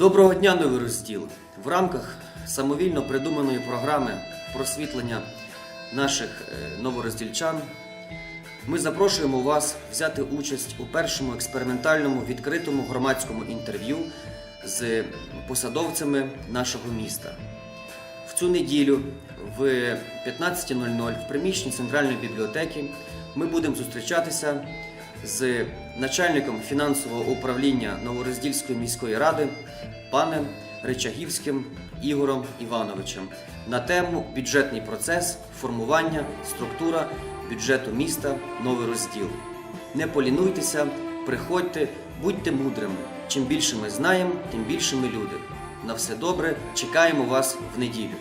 Доброго дня, новий розділ. В рамках самовільно придуманої програми просвітлення наших е, новороздільчан ми запрошуємо вас взяти участь у першому експериментальному відкритому громадському інтерв'ю з посадовцями нашого міста. В цю неділю в 15.00 в приміщенні Центральної бібліотеки ми будемо зустрічатися з начальником фінансового управління Новороздільської міської ради паном Речагівським Ігорем Івановичем на тему бюджетний процес, формування, структура бюджету міста Новий розділ. Не полінуйтеся, приходьте, будьте мудрими. Чим більше ми знаємо, тим більше ми люди. На все добре, чекаємо вас в неділю.